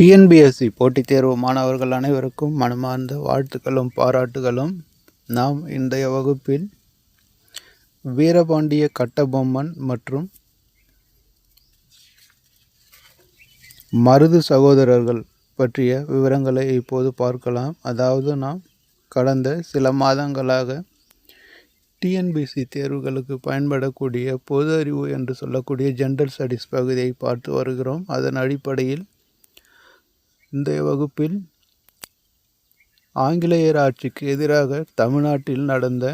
TNPSC போட்டித் தேர்வு மாணவர்கள் அனைவருக்கும் மனமார்ந்த வாழ்த்துக்களும் பாராட்டுகளும். நாம் இன்றைய வகுப்பில் வீரபாண்டிய கட்டபொம்மன் மற்றும் மருது சகோதரர்கள் பற்றிய விவரங்களை இப்போது பார்க்கலாம். அதாவது நாம் கடந்த சில மாதங்களாக டிஎன்பிசி தேர்வுகளுக்கு பயன்படக்கூடிய பொது அறிவு என்று சொல்லக்கூடிய ஜென்ரல் ஸ்டடீஸ் பகுதியை பார்த்து வருகிறோம். அதன் அடிப்படையில் இன்றைய வகுப்பில் ஆங்கிலேயர் ஆட்சிக்கு எதிராக தமிழ்நாட்டில் நடந்த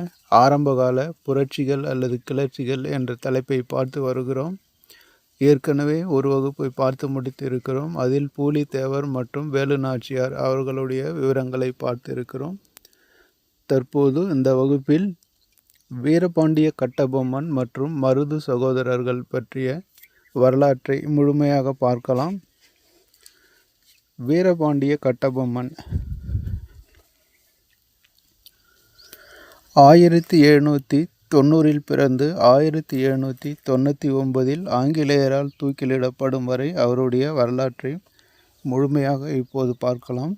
ஆரம்பகால புரட்சிகள் அல்லது கிளர்ச்சிகள் என்ற தலைப்பை பார்த்து வருகிறோம். ஏற்கனவே ஒரு வகுப்பை பார்த்து முடித்திருக்கிறோம். அதில் பூலித்தேவர் மற்றும் வேலு நாச்சியார் அவர்களுடைய விவரங்களை பார்த்திருக்கிறோம். தற்போது இந்த வகுப்பில் வீரபாண்டிய கட்டபொம்மன் மற்றும் மருது சகோதரர்கள் பற்றிய வரலாற்றை முழுமையாக பார்க்கலாம். வீரபாண்டிய கட்டபொம்மன். ஆயிரத்தி எழுநூற்றி தொண்ணூறில் பிறந்து ஆயிரத்தி எழுநூற்றி தொண்ணூற்றி ஒன்பதில் ஆங்கிலேயரால் தூக்கிலிடப்படும் வரை அவருடைய வரலாற்றை முழுமையாக இப்போது பார்க்கலாம்.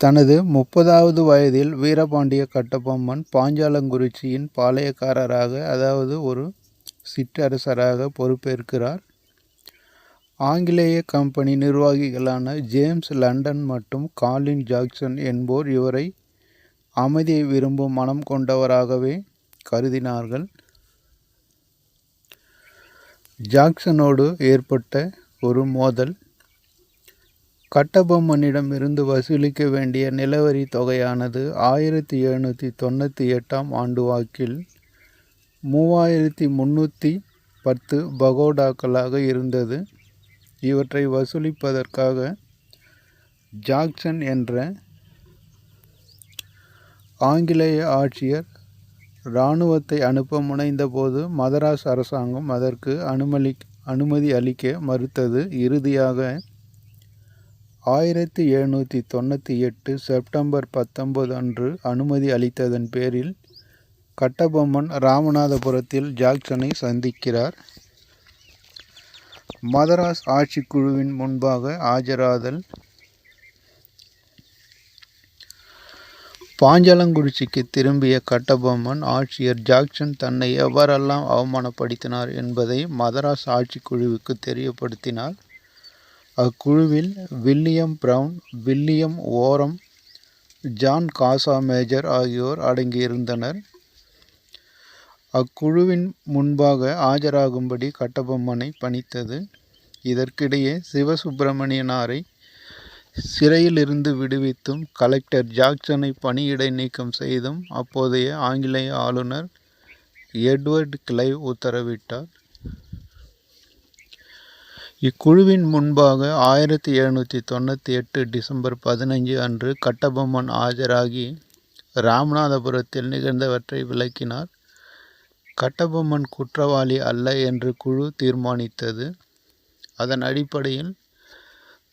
தனது முப்பதாவது வயதில் வீரபாண்டிய கட்டபொம்மன் பாஞ்சாலங்குறிச்சியின் பாளையக்காரராக அதாவது ஒரு சிற்றரசராக பொறுப்பேற்கிறார். ஆங்கிலேய கம்பெனி நிர்வாகிகளான ஜேம்ஸ் லண்டன் மற்றும் காலின் ஜாக்சன் என்போர் இவரை அமைதியை விரும்பும் மனம் கொண்டவராகவே கருதினார்கள். ஜாக்சனோடு ஏற்பட்ட ஒரு மோதல். கட்டபொம்மனிடம் இருந்து வசூலிக்க வேண்டிய நிலவரி தொகையானது ஆயிரத்தி எழுநூற்றி தொண்ணூற்றி எட்டாம் ஆண்டு வாக்கில் மூவாயிரத்தி முந்நூற்றி பத்து பகோடாக்களாக இருந்தது. இவற்றை வசூலிப்பதற்காக ஜாக்சன் என்ற ஆங்கிலேய ஆட்சியர் இராணுவத்தை அனுப்ப முனைந்தபோது மதராஸ் அரசாங்கம் அதற்கு அனுமதி அனுமதி அளிக்க மறுத்தது. இறுதியாக ஆயிரத்தி எழுநூற்றி தொண்ணூற்றி எட்டு செப்டம்பர் பத்தொன்பது அன்று அனுமதி அளித்ததன் பேரில் கட்டபொம்மன் ராமநாதபுரத்தில் ஜாக்சனை சந்திக்கிறார். மதராஸ் ஆட்சிக்குழுவின் முன்பாக ஆஜராதல். பாஞ்சாலங்குறிச்சிக்கு திரும்பிய கட்டபொம்மன் ஆட்சியர் ஜாக்சன் தன்னை எவ்வாறெல்லாம் அவமானப்படுத்தினார் என்பதை மதராஸ் ஆட்சிக்குழுவுக்கு தெரியப்படுத்தினார். அக்குழுவில் வில்லியம் பிரவுன் வில்லியம் ஓரம் ஜான் காசா மேஜர் ஆகியோர் அடங்கியிருந்தனர். அக்குழுவின் முன்பாக ஆஜராகும்படி கட்டபொம்மனை பணித்தது. இதற்கிடையே சிவசுப்பிரமணியனாரை சிறையிலிருந்து விடுவித்தும் கலெக்டர் ஜாக்சனை பணியிடை நீக்கம் செய்தும் அப்போதைய ஆங்கிலேய ஆளுநர் எட்வர்ட் கிளைவ் உத்தரவிட்டார். இக்குழுவின் முன்பாக ஆயிரத்தி எழுநூற்றி தொண்ணூற்றி எட்டு டிசம்பர் பதினைஞ்சு அன்று கட்டபொம்மன் ஆஜராகி ராமநாதபுரத்தில் நிகழ்ந்தவற்றை விளக்கினார். கட்டபொம்மன் குற்றவாளி அல்ல என்று குழு தீர்மானித்தது. அதன் அடிப்படையில்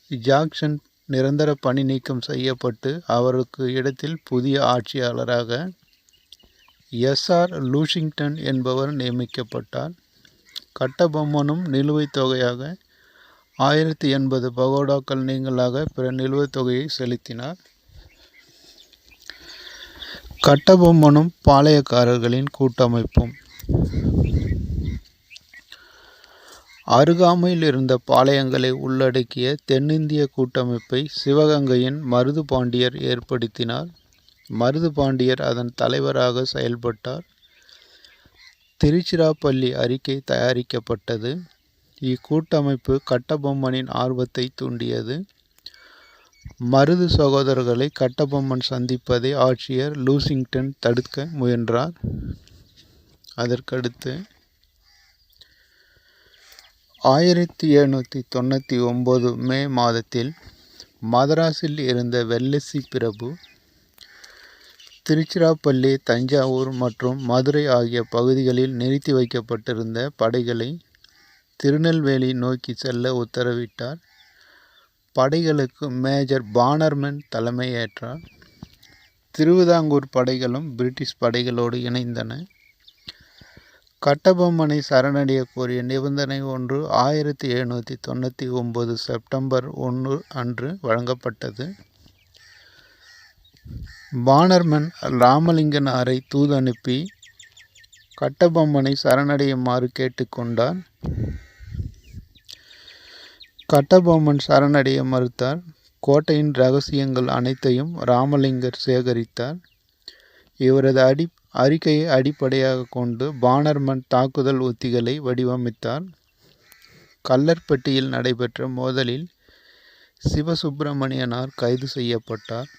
ஜாக்சன் நிரந்தர பணி நீக்கம் செய்யப்பட்டு அவருக்கு இடத்தில் புதிய ஆட்சியாளராக எஸ்ஆர் லூஷிங்டன் என்பவர் நியமிக்கப்பட்டார். கட்டபொம்மனும் நிலுவைத் தொகையாக ஆயிரத்தி எண்பது பகோடாக்கள் நீங்களாக பிற நிலுவைத் தொகையை செலுத்தினார். கட்டபொம்மனும் பாளையக்காரர்களின் கூட்டமைப்பும் அருகாமையில் இருந்த பாளையங்களை உள்ளடக்கிய தென்னிந்திய கூட்டமைப்பை சிவகங்கையின் மருது பாண்டியர் ஏற்படுத்தினார். மருது பாண்டியர் அதன் தலைவராக செயல்பட்டார். திருச்சிராப்பள்ளி அறிக்கை தயாரிக்கப்பட்டது. இக்கூட்டமைப்பு கட்டபொம்மனின் ஆர்வத்தை தூண்டியது. மருது சகோதரர்களை கட்டபொம்மன் சந்திப்பதை ஆட்சியர் லூசிங்டன் தடுக்க முயன்றார். அதற்கடுத்து ஆயிரத்தி எழுநூற்றி தொண்ணூற்றி ஒம்பது மே மாதத்தில் மதராஸில் இருந்த வெள்ளசி பிரபு திருச்சிராப்பள்ளி தஞ்சாவூர் மற்றும் மதுரை ஆகிய பகுதிகளில் நிறுத்தி வைக்கப்பட்டிருந்த படைகளை திருநெல்வேலி நோக்கி செல்ல உத்தரவிட்டார். படைகளுக்கு மேஜர் பானர்மன் தலைமையேற்றார். திருவிதாங்கூர் படைகளும் பிரிட்டிஷ் படைகளோடு இணைந்தன. கட்டபொம்மனை சரணடைய கோரிய நிபந்தனை ஒன்று ஆயிரத்தி எழுநூற்றி தொண்ணூற்றி ஒம்பது செப்டம்பர் ஒன்று அன்று வழங்கப்பட்டது. பானர்மன் ராமலிங்கனாரை தூதனுப்பி கட்டபொம்மனை சரணடையுமாறு கேட்டுக்கொண்டார். கட்டபொம்மன் சரணடைய மறுத்தார். கோட்டையின் ரகசியங்கள் அனைத்தையும் ராமலிங்கர் சேகரித்தார். இவரது அடி அறிக்கையை அடிப்படையாக கொண்டு பானர்மன் தாக்குதல் உத்திகளை வடிவமைத்தார். கல்லர்பட்டியில் நடைபெற்ற மோதலில் சிவசுப்பிரமணியனார் கைது செய்யப்பட்டார்.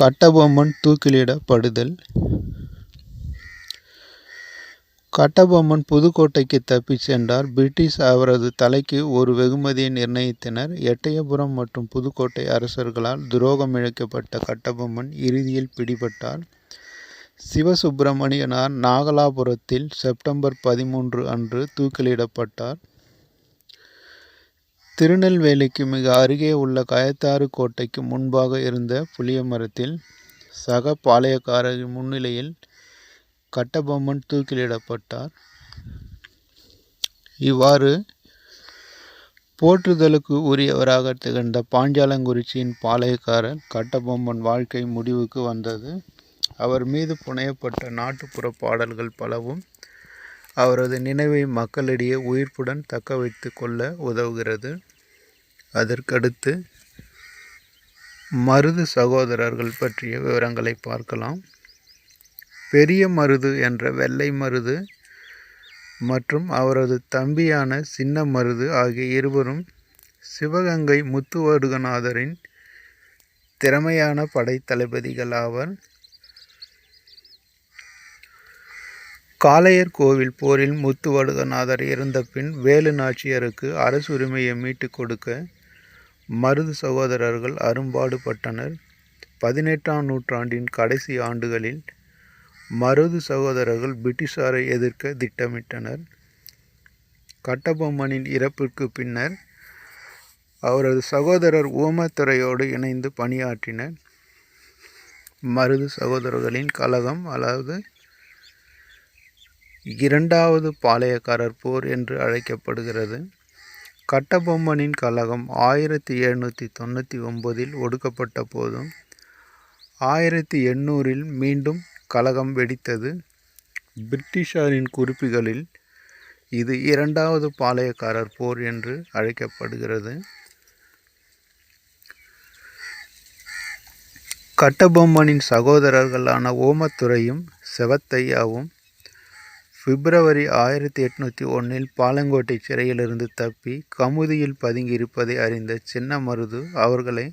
கட்டபொம்மன் தூக்கிலிடப்படுதல். கட்டபொம்மன் புதுக்கோட்டைக்கு தப்பிச் சென்றார். பிரிட்டிஷ் அவரது தலைக்கு ஒரு வெகுமதியை நிர்ணயித்தனர். எட்டயபுரம் மற்றும் புதுக்கோட்டை அரசர்களால் துரோகம் இழைக்கப்பட்ட கட்டபொம்மன் இறுதியில் பிடிபட்டார். சிவசுப்பிரமணியனார் நாகலாபுரத்தில் செப்டம்பர் பதிமூன்று அன்று தூக்கிலிடப்பட்டார். திருநெல்வேலிக்கு மிக அருகே உள்ள கயத்தாறு கோட்டைக்கு முன்பாக இருந்த புளியமரத்தில் சக பாளையக்காரரின் முன்னிலையில் கட்டபொம்மன் தூக்கிலிடப்பட்டார். இவ்வாறு போற்றுதலுக்கு உரியவராக திகழ்ந்த பாஞ்சாலங்குறிச்சியின் பாளையக்காரர் கட்டபொம்மன் வாழ்க்கை முடிவுக்கு வந்தது. அவர் மீது புனையப்பட்ட நாட்டுப்புற பாடல்கள் பலவும் அவரது நினைவை மக்களிடையே உயிர்ப்புடன் தக்க வைத்து கொள்ள உதவுகிறது. அதற்கடுத்து மருது சகோதரர்கள் பற்றிய விவரங்களை பார்க்கலாம். பெரிய மருது என்ற வெள்ளை மருது மற்றும் அவரது தம்பியான சின்ன மருது ஆகிய இருவரும் சிவகங்கை முத்துவடுகநாதரின் திறமையான படைத்தளபதிகள் ஆவர். காளையர் கோவில் போரில் முத்துவடுகநாதர் இறந்த பின் வேலு நாச்சியருக்கு அரசுரிமையை மீட்டு கொடுக்க மருது சகோதரர்கள் அரும்பாடுபட்டனர். பதினெட்டாம் நூற்றாண்டின் கடைசி ஆண்டுகளில் மருது சகோதரர்கள் பிரிட்டிஷாரை எதிர்க்க திட்டமிட்டனர். கட்டபொம்மனின் இறப்பிற்கு பின்னர் அவரது சகோதரர் ஓமத்துறையோடு இணைந்து பணியாற்றினர். மருது சகோதரர்களின் கழகம் அதாவது இரண்டாவது பாளையக்காரர் போர் என்று அழைக்கப்படுகிறது. கட்டபொம்மனின் கழகம் ஆயிரத்தி எழுநூற்றி தொண்ணூற்றி ஒன்பதில் ஒடுக்கப்பட்ட போதும் ஆயிரத்தி எண்ணூறில் மீண்டும் கலகம் வெடித்தது. பிரிட்டிஷாரின் குறிப்புகளில் இது இரண்டாவது பாளையக்காரர் போர் என்று அழைக்கப்படுகிறது. கட்டபொம்மனின் சகோதரர்களான ஓமத்துறையும் செவத்தையாவும் பிப்ரவரி ஆயிரத்தி எட்நூற்றி ஒன்றில் பாலங்கோட்டை சிறையிலிருந்து தப்பி கமுதியில் பதுங்கியிருப்பதை அறிந்த சின்ன மருது அவர்களை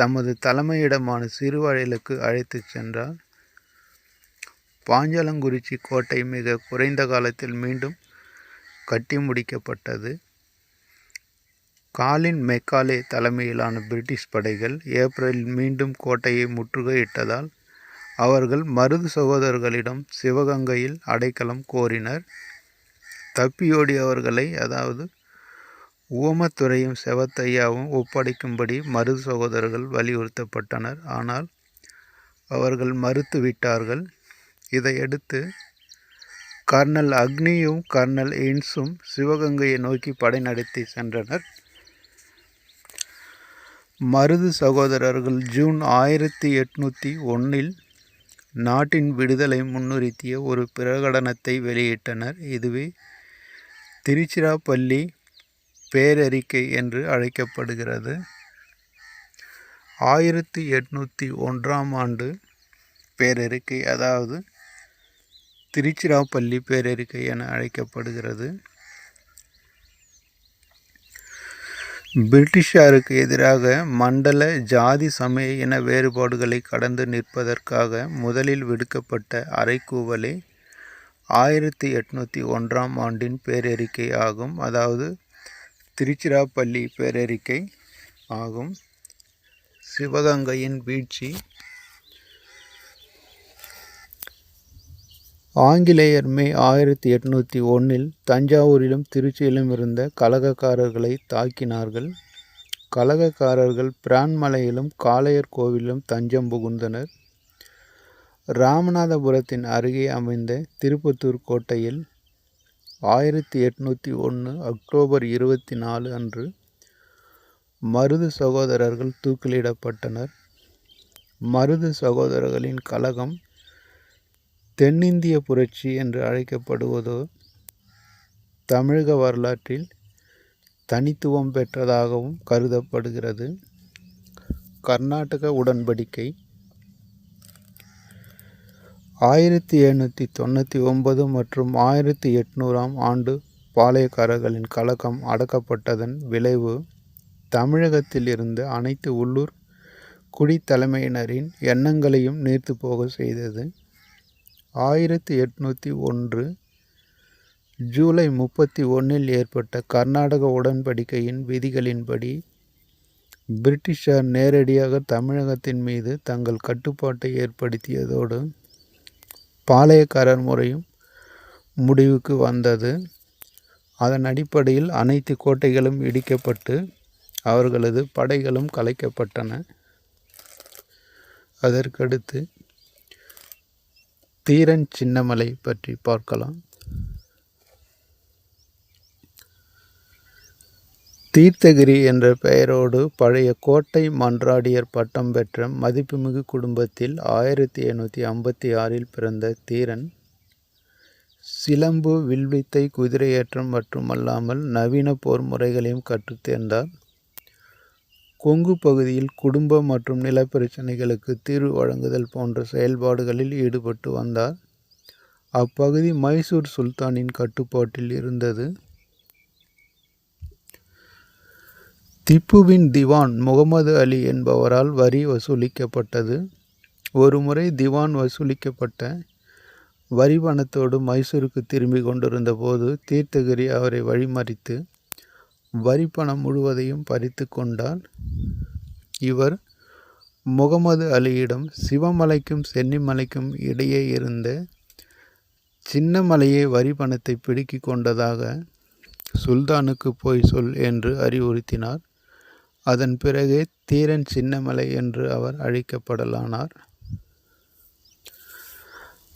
தமது தலைமையிடமான சிறுவயலுக்கு அழைத்துச் சென்றார். பாஞ்சாலங்குறிச்சி கோட்டை மிக குறைந்த காலத்தில் மீண்டும் கட்டி முடிக்கப்பட்டது. காலின் மெக்காலே தலைமையிலான பிரிட்டிஷ் படைகள் ஏப்ரலில் மீண்டும் கோட்டையை முற்றுகையிட்டதால் அவர்கள் மருது சகோதரர்களிடம் சிவகங்கையில் அடைக்கலம் கோரினர். தப்பியோடியவர்களை அதாவது ஊமத்துறையும் செவத்தையாவும் ஒப்படைக்கும்படி மருது சகோதரர்கள் வலியுறுத்தப்பட்டனர். ஆனால் அவர்கள் மறுத்துவிட்டார்கள். இதையடுத்து கர்னல் அக்னியும் கர்னல் எயின்ஸும் சிவகங்கையை நோக்கி படை நடத்தி சென்றனர். மருது சகோதரர்கள் ஜூன் ஆயிரத்தி எட்நூற்றி ஒன்றில் நாட்டின் விடுதலை முன்னிறுத்திய ஒரு பிரகடனத்தை வெளியிட்டனர். இதுவே திருச்சிராப்பள்ளி பேரறிக்கை என்று அழைக்கப்படுகிறது. ஆயிரத்தி எட்நூற்றி ஒன்றாம் ஆண்டு பேரறிக்கை அதாவது திருச்சிராப்பள்ளி பேரறிக்கை என அழைக்கப்படுகிறது. பிரிட்டிஷாருக்கு எதிராக மண்டல ஜாதி சமய இன வேறுபாடுகளை கடந்து நிற்பதற்காக முதலில் விடுக்கப்பட்ட அறைக்கூவலே ஆயிரத்தி எட்நூற்றி ஒன்றாம் ஆண்டின் பேரறிக்கை ஆகும். அதாவது திருச்சிராப்பள்ளி பேரறிக்கை ஆகும். சிவகங்கையின் வீழ்ச்சி ஆங்கிலேயர் மே ஆயிரத்தி எட்நூற்றி ஒன்றில் தஞ்சாவூரிலும் திருச்சியிலும் இருந்த கலகக்காரர்களை தாக்கினார்கள். கலகக்காரர்கள் பிரான்மலையிலும் காளையர் கோவிலும் தஞ்சம் புகுந்தனர். ராமநாதபுரத்தின் அருகே அமைந்த திருப்பத்தூர் கோட்டையில் ஆயிரத்தி எட்நூற்றி ஒன்று அக்டோபர் இருபத்தி நாலு அன்று மருது சகோதரர்கள் தூக்கிலிடப்பட்டனர். மருது சகோதரர்களின் கழகம் தென்னிந்திய புரட்சி என்று அழைக்கப்படுவதோ தமிழக வரலாற்றில் தனித்துவம் பெற்றதாகவும் கருதப்படுகிறது. கர்நாடக உடன்படிக்கை. ஆயிரத்தி எழுநூற்றி தொண்ணூற்றி ஒன்பது மற்றும் ஆயிரத்தி எட்நூறாம் ஆண்டு பாளையக்காரர்களின் கலக்கம் அடக்கப்பட்டதன் விளைவு தமிழகத்தில் இருந்த அனைத்து உள்ளூர் குடித்தலைமையினரின் எண்ணங்களையும் நீர்த்து போக செய்தது. ஆயிரத்தி எட்நூற்றி ஒன்று ஜூலை முப்பத்தி ஒன்றில் ஏற்பட்ட கர்நாடக உடன்படிக்கையின் விதிகளின்படி பிரிட்டிஷார் நேரடியாக தமிழகத்தின் மீது தங்கள் கட்டுப்பாட்டை ஏற்படுத்தியதோடு பாளையக்காரர் முறையும் முடிவுக்கு வந்தது. அதன் அடிப்படையில் அனைத்து கோட்டைகளும் இடிக்கப்பட்டு அவர்களது படைகளும் கலைக்கப்பட்டன. அதற்கடுத்து தீரன் சின்னமலை பற்றி பார்க்கலாம். தீர்த்தகிரி என்ற பெயரோடு பழைய கோட்டை மன்றாடியர் பட்டம் பெற்ற மதிப்புமிகு குடும்பத்தில் ஆயிரத்தி எண்ணூற்றி ஐம்பத்தி ஆறில் பிறந்த தீரன் சிலம்பு வில்வித்தை குதிரையேற்றம் மட்டுமல்லாமல் நவீன போர் முறைகளையும் கற்றுத் தேர்ந்தார். கொங்கு பகுதியில் குடும்ப மற்றும் நிலப்பிரச்சனைகளுக்கு தீர்வு வழங்குதல் போன்ற செயல்பாடுகளில் ஈடுபட்டு வந்தார். அப்பகுதி மைசூர் சுல்தானின் கட்டுப்பாட்டில் இருந்தது. திப்புவின் திவான் முகமது அலி என்பவரால் வரி வசூலிக்கப்பட்டது. ஒருமுறை திவான் வசூலிக்கப்பட்ட வரி பணத்தோடு மைசூருக்கு திரும்பி கொண்டிருந்த போது தீர்த்தகிரி அவரை வழிமறித்து வரி பணம் முழுவதையும் பறித்து கொண்டார் இவர் முகமது அலியிடம் சிவமலைக்கும் சென்னிமலைக்கும் இடையே இருந்த சின்னமலையே வரி பணத்தை பிடுக்கி கொண்டதாக சுல்தானுக்கு போய் சொல் என்று அறிவுறுத்தினார். அதன் பிறகே தீரன் சின்னமலை என்று அவர் அழைக்கப்படலானார்.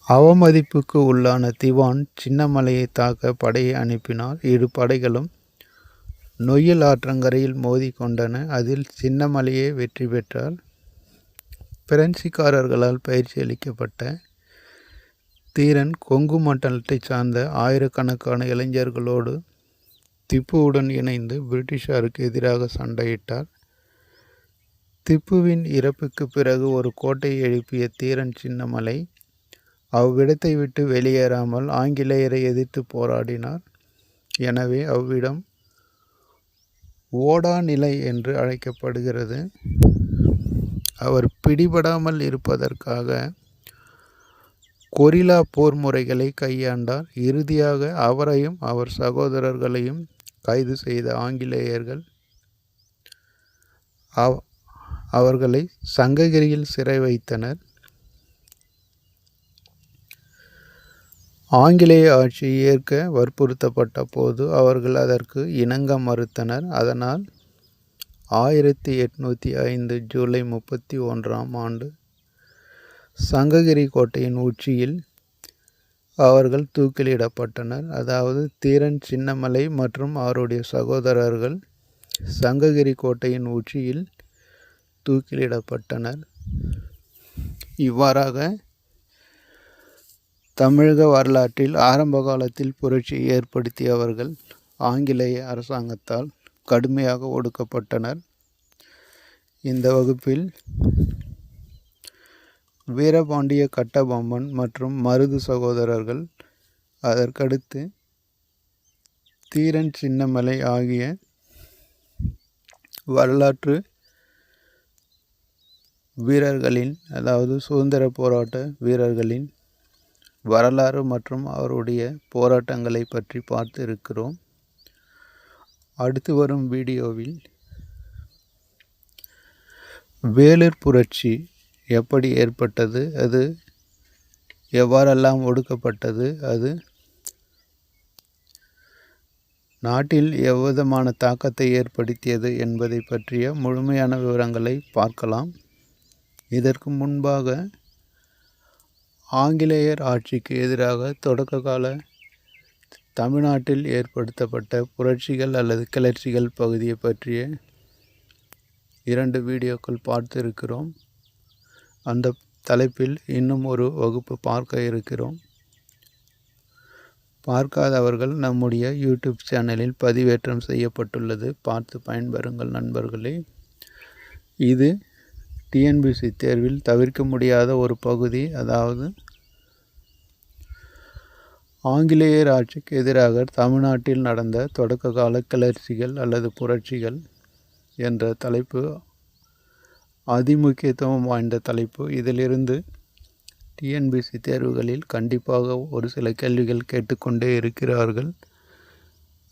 அவமதிப்புக்கு உள்ளான திவான் சின்னமலையை தாக்க படையை அனுப்பினார். இரு படைகளும் நொய்யல் ஆற்றங்கரையில் மோதி கொண்டன அதில் சின்னமலையே வெற்றி பெற்றார் பிரெஞ்சுக்காரர்களால் பயிற்சி அளிக்கப்பட்ட தீரன் கொங்கு மண்டலத்தை சார்ந்த ஆயிரக்கணக்கான இளைஞர்களோடு திப்புவுடன் இணைந்து பிரிட்டிஷாருக்கு எதிராக சண்டையிட்டார். திப்புவின் இறப்புக்கு பிறகு ஒரு கோட்டையை எழுப்பிய தீரன் சின்னமலை அவ்விடத்தை விட்டு வெளியேறாமல் ஆங்கிலேயரை எதிர்த்து போராடினார். எனவே அவ்விடம் ஓடா நிலை என்று அழைக்கப்படுகிறது. அவர் பிடிபடாமல் இருப்பதற்காக கொரில்லா போர் முறைகளை கையாண்டார். இறுதியாக அவரையும் அவர் சகோதரர்களையும் கைது செய்த ஆங்கிலேயர்கள் அவர்களை சங்ககிரியில் சிறை வைத்தனர். ஆங்கிலேய ஆட்சி ஏற்க வற்புறுத்தப்பட்ட போது அவர்கள் அதற்கு இணங்க மறுத்தனர். அதனால் ஆயிரத்தி எட்நூற்றி ஐந்து ஜூலை முப்பத்தி ஒன்றாம் ஆண்டு சங்ககிரி கோட்டையின் உச்சியில் அவர்கள் தூக்கிலிடப்பட்டனர். அதாவது தீரன் சின்னமலை மற்றும் அவருடைய சகோதரர்கள் சங்ககிரி கோட்டையின் உச்சியில் தூக்கிலிடப்பட்டனர். இவ்வாறாக தமிழக வரலாற்றில் ஆரம்ப காலத்தில் புரட்சியை ஏற்படுத்தியவர்கள் ஆங்கிலேய அரசாங்கத்தால் கடுமையாக ஒடுக்கப்பட்டனர். இந்த வகுப்பில் வீரபாண்டிய கட்டபொம்மன் மற்றும் மருது சகோதரர்கள் அதற்கடுத்து தீரன் சின்னமலை ஆகிய வரலாற்று வீரர்களின் அதாவது சுதந்திர போராட்ட வீரர்களின் வரலாறு மற்றும் அவருடைய போராட்டங்களை பற்றி பார்த்து இருக்கிறோம் அடுத்து வரும் வீடியோவில் வேலூர் புரட்சி எப்படி ஏற்பட்டது அது எவ்வாறெல்லாம் ஒடுக்கப்பட்டது அது நாட்டில் எவ்விதமான தாக்கத்தை ஏற்படுத்தியது என்பதை பற்றிய முழுமையான விவரங்களை பார்க்கலாம். இதற்கு முன்பாக ஆங்கிலேயர் ஆட்சிக்கு எதிராக தொடக்க கால தமிழ்நாட்டில் ஏற்படுத்தப்பட்ட புரட்சிகள் அல்லது கிளர்ச்சிகள் பகுதியை பற்றிய இரண்டு வீடியோக்கள் பார்த்து இருக்கிறோம் அந்த தலைப்பில் இன்னும் ஒரு வகுப்பு பார்க்க இருக்கிறோம். பார்க்காதவர்கள் நம்முடைய யூடியூப் சேனலில் பதிவேற்றம் செய்யப்பட்டுள்ளது. பார்த்து பயன்பெறுங்கள் நண்பர்களே. இது டிஎன்பிசி தேர்வில் தவிர்க்க முடியாத ஒரு பகுதி அதாவது ஆங்கிலேயர் ஆட்சிக்கு எதிராக தமிழ்நாட்டில் நடந்த தொடக்க கால கிளர்ச்சிகள் அல்லது புரட்சிகள் என்ற தலைப்பு அதிமுக்கியத்துவம் வாய்ந்த தலைப்பு. இதிலிருந்து டிஎன்பிசி தேர்வுகளில் கண்டிப்பாக ஒரு சில கேள்விகள் கேட்டுக்கொண்டே இருக்கிறார்கள்.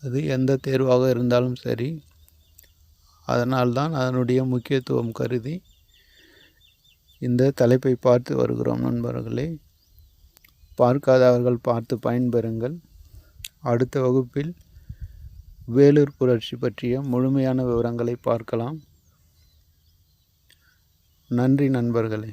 அது எந்த தேர்வாக இருந்தாலும் சரி அதனால்தான் அதனுடைய முக்கியத்துவம் கருதி இந்த தலைப்பை பார்த்து வருகிறோம் நண்பர்களே. பார்க்காதவர்கள் பார்த்து பயன்பெறுங்கள். அடுத்த வகுப்பில் வேலூர் புரட்சி பற்றிய முழுமையான விவரங்களை பார்க்கலாம். நன்றி நண்பர்களே.